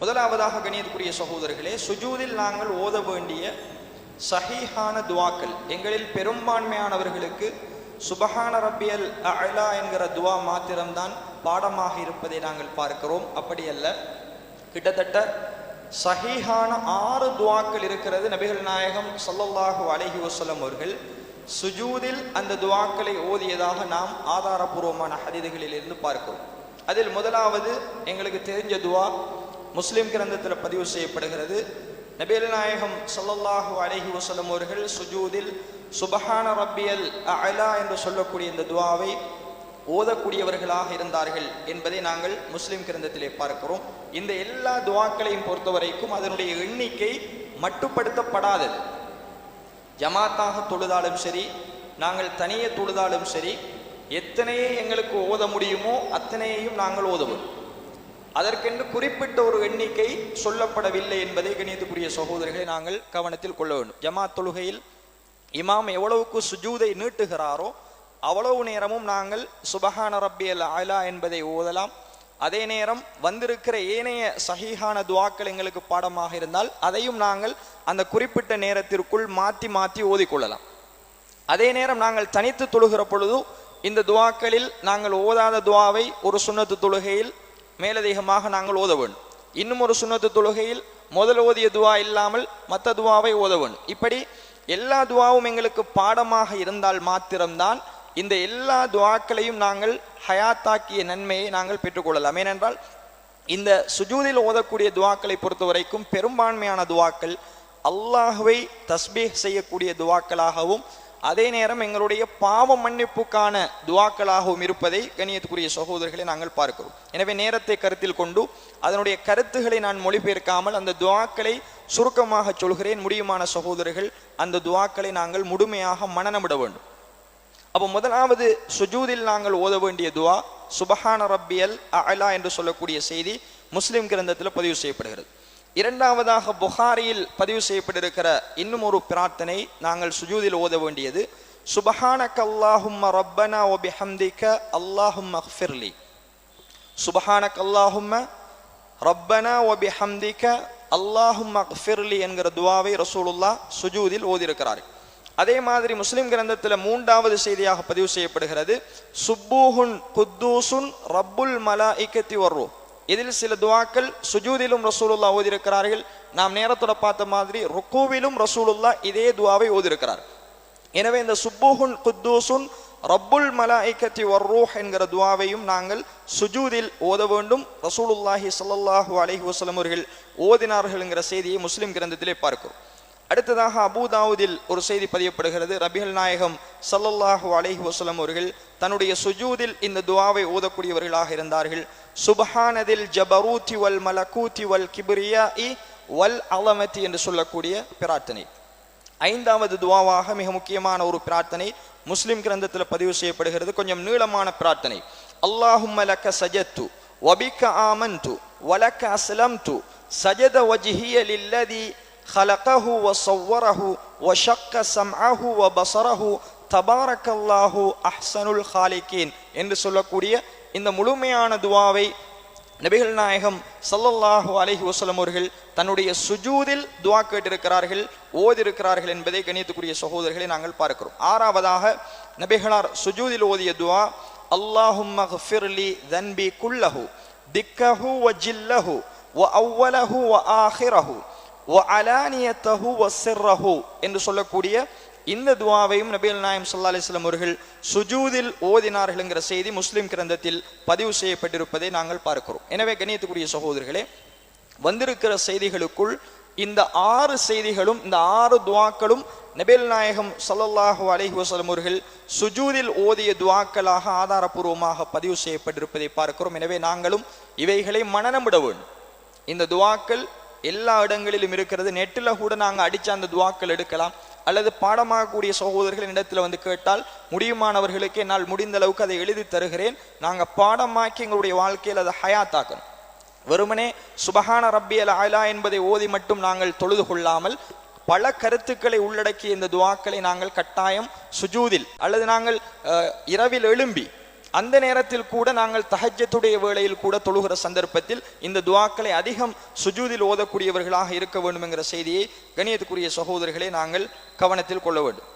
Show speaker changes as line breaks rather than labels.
முதலாவதாக கணியத்துக்குரிய சகோதரர்களே சுஜூதில் நாங்கள் ஓத வேண்டிய சஹீஹான துவாக்கள் எங்களில் பெரும்பான்மையானவர்களுக்கு சுபஹான ரப்பியல் அலா என்கிற துவா மாத்திரம்தான் பாடமாக இருப்பதை நாங்கள் பார்க்கிறோம். அப்படியல்ல கிட்டத்தட்ட சஹீஹான ஆறு துவாக்கள் இருக்கிறது நபிகள் நாயகம் சல்லல்லாஹு அலஹி வசலம் அவர்கள். சுஜூதில் அந்த துவாக்களை ஓதியதாக நாம் ஆதாரபூர்வமான ஹதீதுகளில் இருந்து பார்க்கிறோம். அதில் முதலாவது எங்களுக்கு தெரிஞ்ச துவா முஸ்லிம் கிரந்தத்தில் பதிவு செய்யப்படுகிறது. நபீல் நாயகம் சல்லல்லாஹு அலஹி வசலம் அவர்கள் சுஜூதில் சுபஹான ரப்பியல் அலா என்று சொல்லக்கூடிய இந்த துவாவை ஓதக்கூடியவர்களாக இருந்தார்கள் என்பதை நாங்கள் முஸ்லிம் கிரந்தத்திலே பார்க்கிறோம். இந்த எல்லா துவாக்களையும் பொறுத்தவரைக்கும் அதனுடைய எண்ணிக்கை மட்டுப்படுத்தப்படாதது. ஜமாத்தாக தொழுதாலும் சரி நாங்கள் தனியே தொழுதாலும் சரி எத்தனையே எங்களுக்கு ஓத முடியுமோ அத்தனையையும் நாங்கள் ஓதுவோம். அதற்கென்று குறிப்பிட்ட ஒரு எண்ணிக்கை சொல்லப்படவில்லை என்பதை கணியத்துக்குரிய சகோதரர்களை நாங்கள் கவனத்தில் கொள்ள வேண்டும். ஜமாத் தொழுகையில் இமாம் எவ்வளவுக்கு சுஜூதை நீட்டுகிறாரோ அவ்வளவு நேரமும் நாங்கள் சுபஹான ரப்பியல் ஆலா என்பதை ஓதலாம். அதே நேரம் வந்திருக்கிற ஏனைய சகிஹான துவாக்கள் எங்களுக்கு பாடமாக இருந்தால் அதையும் நாங்கள் அந்த குறிப்பிட்ட நேரத்திற்குள் மாற்றி மாற்றி ஓதிக்கொள்ளலாம். அதே நேரம் நாங்கள் தனித்து தொழுகிற பொழுது இந்த துவாக்களில் நாங்கள் ஓதாத துவாவை ஒரு சுண்ணத்து தொழுகையில் மேலதிகமாக நாங்கள் ஓத வேண்டும். இன்னும் ஒரு சுண்ணத்து தொழுகையில் முதல் ஓதிய துவா இல்லாமல் மற்ற துவாவை ஓத வேண்டும். இப்படி எல்லா துவாவும் எங்களுக்கு பாடமாக இருந்தால் மாத்திரம்தான் இந்த எல்லா துவாக்களையும் நாங்கள் ஹயாத்தாக்கிய நன்மையை நாங்கள் பெற்றுக்கொள்ளலாம் ஏனென்றால் இந்த சுஜூதில் ஓதக்கூடிய துவாக்களை பொறுத்த வரைக்கும் பெரும்பான்மையான துவாக்கள் அல்லாஹுவை தஸ்பீஹ் செய்யக்கூடிய துவாக்களாகவும் அதே நேரம் எங்களுடைய பாவ மன்னிப்புக்கான துவாக்களாகவும் இருப்பதை கணியத்துக்குரிய சகோதரர்களை நாங்கள் பார்க்கிறோம். எனவே நேரத்தை கருத்தில் கொண்டு அதனுடைய கருத்துக்களை நான் மொழிபெயர்க்காமல் அந்த துவாக்களை சுருக்கமாக சொல்கிறேன். முடியுமான சகோதரர்கள் அந்த துவாக்களை நாங்கள் முழுமையாக மனநமிட வேண்டும். அப்போ முதலாவது சுஜூதில் நாங்கள் ஓத வேண்டிய துவா சுபஹான ரப்பியல் அலா என்று சொல்லக்கூடிய செய்தி முஸ்லிம் கிரந்தத்தில் பதிவு செய்யப்படுகிறது. இரண்டாவதாக புகாரியில் பதிவு செய்யப்பட்டிருக்கிற இன்னும் ஒரு பிரார்த்தனை நாங்கள் சுஜூதில் ஓத வேண்டியது. சுபஹான அல்லாஹும்ம ரப்பனா ஒ பிஹம்திக்க அல்லாஹும் ஃபிர்லி சுபஹானக அல்லாஹும்ம ரப்பனா ஒ பிஹம்திக்க அல்லாஹும் ஃபிர்லி என்கிற துவாவை ரசூலுல்லா சுஜூதில் ஓதியிருக்கிறார்கள் அதே மாதிரி முஸ்லிம் கிரந்தத்தில் மூன்றாவது செய்தியாக பதிவு செய்யப்படுகிறது. சுப்பூஹுன் குத்தூசுன் ரப்புல் மலா இக்கத்தி வர்றோ இதில் சில துவாக்கள் சுஜூதிலும் ரசூலுல்லா ஓதியிருக்கிறார்கள். நாம் நேரத்தோட பார்த்த மாதிரி ருக்குவிலும் ரசூலுல்லா இதே துவாவை ஓதியிருக்கிறார். எனவே இந்த சுப்பூஹுன் குத்தூசுன் ரப்புல் மலாய்கத்தி வர்ரூஹ் என்கிற துவாவையும் நாங்கள் சுஜூதில் ஓத வேண்டும். ரசூலுல்லாஹி சல்லாஹூ அலஹி வசலம் அவர்கள் ஓதினார்கள் என்கிற செய்தியை முஸ்லிம் கிரந்தத்திலே பார்க்கிறோம். அடுத்ததாக அபுதாவுதில் ஒரு செய்தி பதியப்படுகிறது. ரபிகள் நாயகம் சல்லல்லாஹு அலைஹி வசலம் அவர்கள் தன்னுடைய சுஜூதில் இந்த துவாவை ஓதக்கூடியவர்களாக இருந்தார்கள். சுபஹானதில் ஜபரூத்தி வல் மலகூத்தி வல் இ வல் அலமத்தி என்று சொல்லக்கூடிய பிரார்த்தனை. ஐந்தாவது துவாவாக மிக முக்கியமான ஒரு பிரார்த்தனை முஸ்லிம் கிரந்தத்தில் பதிவு செய்யப்படுகிறது. கொஞ்சம் நீளமான பிரார்த்தனை. அல்லாஹும் லக்க சஜத்து வபிக்க ஆமன்து வலக்க அஸ்லம்து சஜத வஜிஹியலில்லதி خلقه وصوره وشق سمعه وبصره تبارك الله احسن الخالقين என்று சொல்லக்கூடிய இந்த முழுமையான துவாவை நபிகள் நாயகம் சல்லல்லாஹு அலைஹி வஸல்லம் அவர்கள் தன்னுடைய சுஜூதில் துவா கேட்டிருக்கிறார்கள் ஓதிருக்கிறார்கள் என்பதை கணியத்துக்குரிய சகோதரர்களை நாங்கள் பார்க்கிறோம் ஆறாவதாக நபிகளார் சுஜூதில் ஓதிய துவா அல்லாஹும் மஃபிர்லி தன்பி குல்லஹு திக்கஹு வ ஜில்லஹு வ அவ்வலஹு வ ஆஹிரஹு அலானியத்தஹு வசிர்ரஹு என்று சொல்லக்கூடிய இந்த துவாவையும் நபிகள் நாயம் சல்லா அலிஸ்லாம் அவர்கள் சுஜூதில் ஓதினார்கள் என்கிற செய்தி முஸ்லிம் கிரந்தத்தில் பதிவு செய்யப்பட்டிருப்பதை நாங்கள் பார்க்கிறோம். எனவே கணியத்துக்குரிய சகோதரர்களே வந்திருக்கிற செய்திகளுக்குள் இந்த ஆறு செய்திகளும் இந்த ஆறு துவாக்களும் நபேல் நாயகம் சல்லல்லாஹு அலஹி வசலம் அவர்கள் சுஜூதில் ஓதிய துவாக்களாக ஆதாரபூர்வமாக பதிவு செய்யப்பட்டிருப்பதை பார்க்கிறோம். எனவே நாங்களும் இவைகளை மனநம்பிட வேண்டும். இந்த துவாக்கள் எல்லா இடங்களிலும் இருக்கிறது. நெட்டில் கூட நாங்கள் அடிச்ச அந்த துவாக்கள் எடுக்கலாம். அல்லது பாடமாகக்கூடிய சகோதரர்கள் இடத்துல வந்து கேட்டால் முடியுமானவர்களுக்கு என்னால் முடிந்த அளவுக்கு அதை எழுதி தருகிறேன். நாங்கள் பாடமாக்கி எங்களுடைய வாழ்க்கையில் அதை ஹயாத்தாக்கணும். வெறுமனே சுபஹான ரப்பியல் ஆலா என்பதை ஓதி மட்டும் நாங்கள் தொழுது கொள்ளாமல் பல கருத்துக்களை உள்ளடக்கிய இந்த துவாக்களை நாங்கள் கட்டாயம் சுஜூதில் அல்லது நாங்கள் இரவில் எழும்பி அந்த நேரத்தில் கூட நாங்கள் தஹஜத்துடைய வேளையில் கூட தொழுகிற சந்தர்ப்பத்தில் இந்த துவாக்களை அதிகம் சுஜூதில் ஓதக்கூடியவர்களாக இருக்க வேண்டும் என்கிற செய்தியை கணியத்துக்குரிய சகோதரர்களை நாங்கள் கவனத்தில் கொள்ள வேண்டும்.